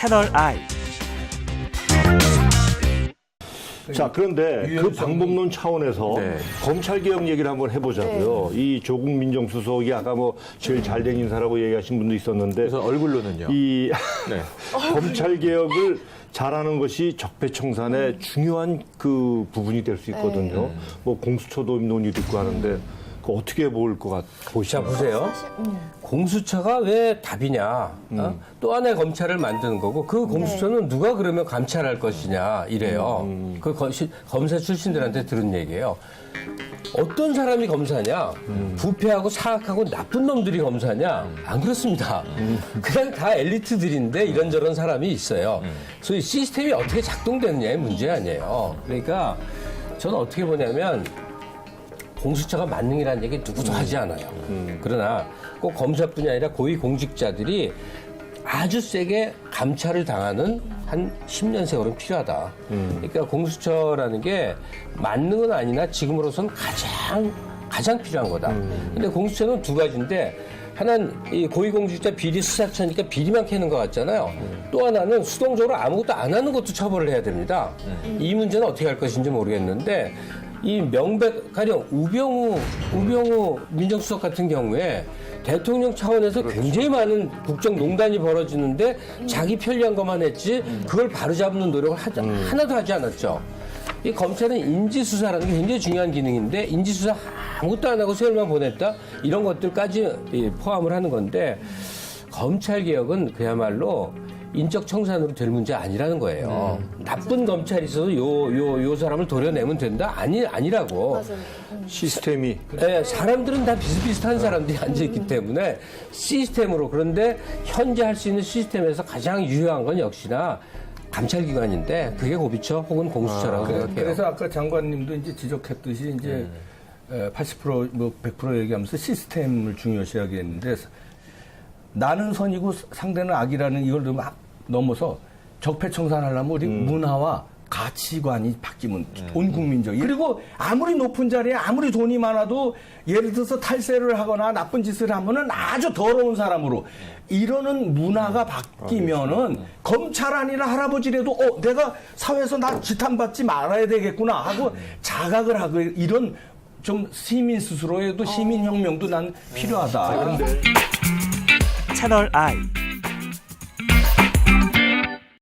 채널 I. 자, 그런데 그 방법론 차원에서 네. 검찰 개혁 얘기를 한번 해보자고요. 이 조국 민정수석이 아까 뭐 제일 잘 된 인사라고 얘기하신 분도 있었는데 그래서 얼굴로는요. 이 네. 검찰 개혁을 잘하는 것이 적폐청산의 중요한 그 부분이 될 수 있거든요. 뭐 공수처도 논의도 있고 하는데 그 어떻게 볼것 같, 자? 보세요. 공수처가 왜 답이냐? 어? 또 하나의 검찰을 만드는 거고 그 공수처는 누가 그러면 감찰할 것이냐 이래요. 그 거- 시- 검사 출신들한테 들은 얘기예요. 어떤 사람이 검사냐? 부패하고 사악하고 나쁜 놈들이 검사냐? 안 그렇습니다. 그냥 다 엘리트들인데 이런저런 사람이 있어요. 소위 시스템이 어떻게 작동되느냐의 문제 아니에요. 그러니까 저는 어떻게 보냐면 공수처가 만능이라는 얘기 누구도 하지 않아요. 그러나 꼭 검사뿐이 아니라 고위 공직자들이 아주 세게 감찰을 당하는 한 10년 세월은 필요하다. 그러니까 공수처라는 게 만능은 아니나 지금으로선 가장 가장 필요한 거다. 근데 공수처는 두 가지인데 하나는 이 고위공직자 비리 수사처니까 비리만 캐는 것 같잖아요. 또 하나는 수동적으로 아무것도 안 하는 것도 처벌을 해야 됩니다. 이 문제는 어떻게 할 것인지 모르겠는데 이 명백 가령 우병우 우병우 민정수석 같은 경우에 대통령 차원에서 굉장히 많은 국정농단이 벌어지는데 자기 편리한 것만 했지 그걸 바로잡는 노력을 하지, 하나도 하지 않았죠. 이 검찰은 인지수사라는 게 굉장히 중요한 기능인데 인지수사 아무것도 안 하고 세월만 보냈다? 이런 것들까지 이 포함을 하는 건데 검찰 개혁은 그야말로 인적 청산으로 될 문제 아니라는 거예요. 나쁜 검찰이 있어도 요요 요 사람을 도려내면 된다? 아니 아니라고. 시스템이. 네, 사람들은 다 비슷비슷한 사람들이 앉아있기 때문에 시스템으로 그런데 현재 할 수 있는 시스템에서 가장 유효한 건 역시나 감찰기관인데 그게 고비처 혹은 공수처라고 생각해요. 그래서 아까 장관님도 이제 지적했듯이 이제 에, 80%뭐 100% 얘기하면서 시스템을 중요시하겠는데 나는 선이고 상대는 악이라는 이걸 좀막 넘어서 적폐청산하려면 우리 문화와 가치관이 바뀌면 온 국민적. 그리고 아무리 높은 자리에 아무리 돈이 많아도 예를 들어서 탈세를 하거나 나쁜 짓을 하면은 아주 더러운 사람으로. 이러는 문화가 바뀌면은 검찰 아니라 할아버지라도 어 내가 사회에서 나 지탄받지 말아야 되겠구나. 하고 자각을 하고 이런 좀 시민 스스로에도 시민 혁명도 난 필요하다. 채널 I.